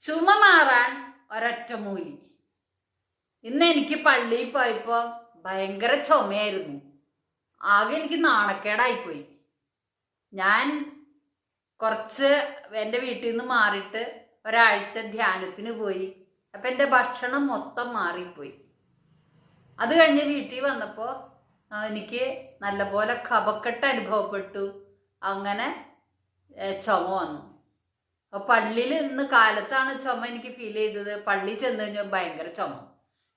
ചുമ മാറാൻ ഒരൊറ്റ മൂലി. ഇന്ന് എനിക്ക് പള്ളിയിൽ പോയപ്പോൾ ഭയങ്കര ചുമയായിരുന്നു. ആകെ എനിക്ക് നാണക്കേടായിപ്പോയി. ഞാൻ കുറച്ച് എന്റെ വീട്ടിൽ നിന്ന് മാറിയിട്ട് ഒരാഴ്ച ധ്യാനത്തിന് പോയി. അപ്പം എന്റെ ഭക്ഷണം മൊത്തം മാറിപ്പോയി. അത് കഴിഞ്ഞ് വീട്ടിൽ വന്നപ്പോൾ എനിക്ക് നല്ലപോലെ കപക്കെട്ട് അനുഭവപ്പെട്ടു. അങ്ങനെ ചുമ വന്നു. അപ്പോൾ പള്ളിയിൽ ഇന്ന് കാലത്താണ് ചുമ എനിക്ക് ഫീൽ ചെയ്തത്. പള്ളി ചെന്ന് കഴിഞ്ഞാൽ ഭയങ്കര ചുമ.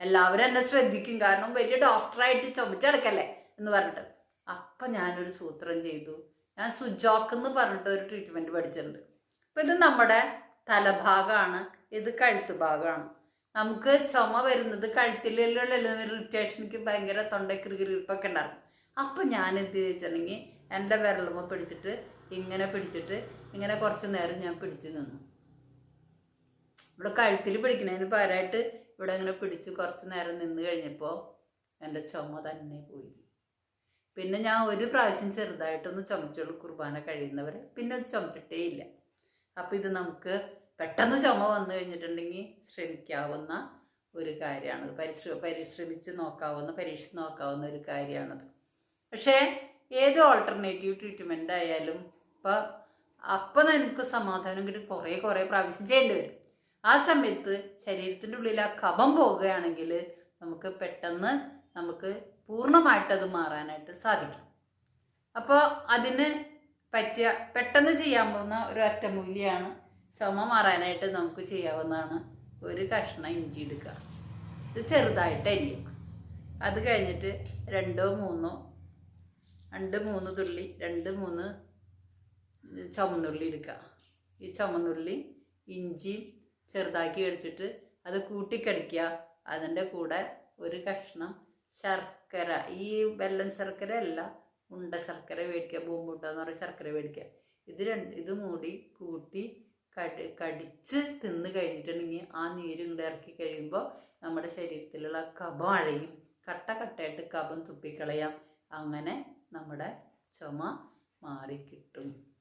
എല്ലാവരും എന്നെ ശ്രദ്ധിക്കും. കാരണം വലിയ ഡോക്ടറായിട്ട് ചുമച്ചടക്കല്ലേ എന്ന് പറഞ്ഞിട്ട്. അപ്പം ഞാനൊരു സൂത്രം ചെയ്തു. ഞാൻ സുജോക്ക് എന്ന് പറഞ്ഞിട്ട് ഒരു ട്രീറ്റ്മെന്റ് പഠിച്ചിട്ടുണ്ട്. അപ്പം ഇത് നമ്മുടെ തലഭാഗമാണ് ഇത് കഴുത്ത് ഭാഗമാണ് നമുക്ക് ചുമ വരുന്നത് കഴുത്തിലുള്ള ഇറിറ്റേഷനിക്ക് ഭയങ്കര തൊണ്ടക്കിറികിറിപ്പൊക്കെ ഉണ്ടാകും. അപ്പം ഞാൻ എന്ത് ചോദിച്ചിട്ടുണ്ടെങ്കിൽ എന്റെ വിരലുമ പിടിച്ചിട്ട് ഇങ്ങനെ പിടിച്ചിട്ട് ഇങ്ങനെ കുറച്ച് നേരം ഞാൻ പിടിച്ച് നിന്നു. ഇവിടെ കഴുത്തിൽ പിടിക്കണതിന് പകരമായിട്ട് ഇവിടെ ഇങ്ങനെ പിടിച്ച് കുറച്ച് നേരം നിന്ന് കഴിഞ്ഞപ്പോൾ എന്റെ ചുമ തന്നെ പോയി. പിന്നെ ഞാൻ ഒരു പ്രാവശ്യം ചെറുതായിട്ടൊന്ന് ചുമച്ചുള്ളൂ കുർബാന കഴിയുന്നവരെ. പിന്നെ അത് ചുമച്ചിട്ടേ ഇല്ല. അപ്പോൾ ഇത് നമുക്ക് പെട്ടെന്ന് ചുമ വന്നു കഴിഞ്ഞിട്ടുണ്ടെങ്കിൽ ശ്രമിക്കാവുന്ന ഒരു കാര്യമാണ് പരിശ്ര പരിശ്രമിച്ച് നോക്കാവുന്ന പരീക്ഷിച്ച് നോക്കാവുന്ന ഒരു കാര്യമാണത് പക്ഷേ ഏത് ഓൾട്ടർനേറ്റീവ് ട്രീറ്റ്മെന്റ് ആയാലും ഇപ്പം അപ്പം നമുക്ക് സമാധാനം കിട്ടി. കുറേ കുറേ പ്രാവശ്യം ചെയ്യേണ്ടി വരും. ആ സമയത്ത് ശരീരത്തിന്റെ ഉള്ളിൽ ആ കഫം പോകുകയാണെങ്കിൽ നമുക്ക് പെട്ടെന്ന് നമുക്ക് പൂർണമായിട്ട് അത് മാറാനായിട്ട് സാധിക്കും. അപ്പോൾ അതിന് പറ്റിയ പെട്ടെന്ന് ചെയ്യാൻ പോകുന്ന ഒരു ഒറ്റമൂലിയാണ് ചുമ മാറാനായിട്ട് നമുക്ക് ചെയ്യാവുന്നതാണ് ഒരു കഷ്ണം ഇഞ്ചി എടുക്കുക ഇത് ചെറുതായിട്ട് അരിയും അത് കഴിഞ്ഞിട്ട് രണ്ടോ മൂന്നോ രണ്ട് മൂന്ന് തുള്ളി രണ്ട് മൂന്ന് ചുമന്നുള്ളി എടുക്കുക. ഈ ചുമന്നുള്ളി ഇഞ്ചി ചെറുതാക്കി അടിച്ചിട്ട് അത് കൂട്ടിക്കടിക്കുക. അതിന്റെ കൂടെ ഒരു കഷ്ണം ശർക്കര ഈ വെല്ലം ശർക്കര അല്ല ഉണ്ട ശർക്കര മേടിക്കുക ബൂമ്പൂട്ട എന്ന് പറയുന്ന ശർക്കര മേടിക്കുക ഇത് രണ്ട് ഇത് മൂടി കൂട്ടി കടി കടിച്ച് തിന്ന് കഴിഞ്ഞിട്ടുണ്ടെങ്കിൽ ആ നീര് ഇങ്ങോട്ട് ഇറക്കി കഴിയുമ്പോൾ നമ്മുടെ ശരീരത്തിലുള്ള കഫം അഴയും. കട്ട കട്ടയായിട്ട് കഫം തുപ്പിക്കളയാം. അങ്ങനെ നമ്മുടെ ചുമ മാറിക്കിട്ടും.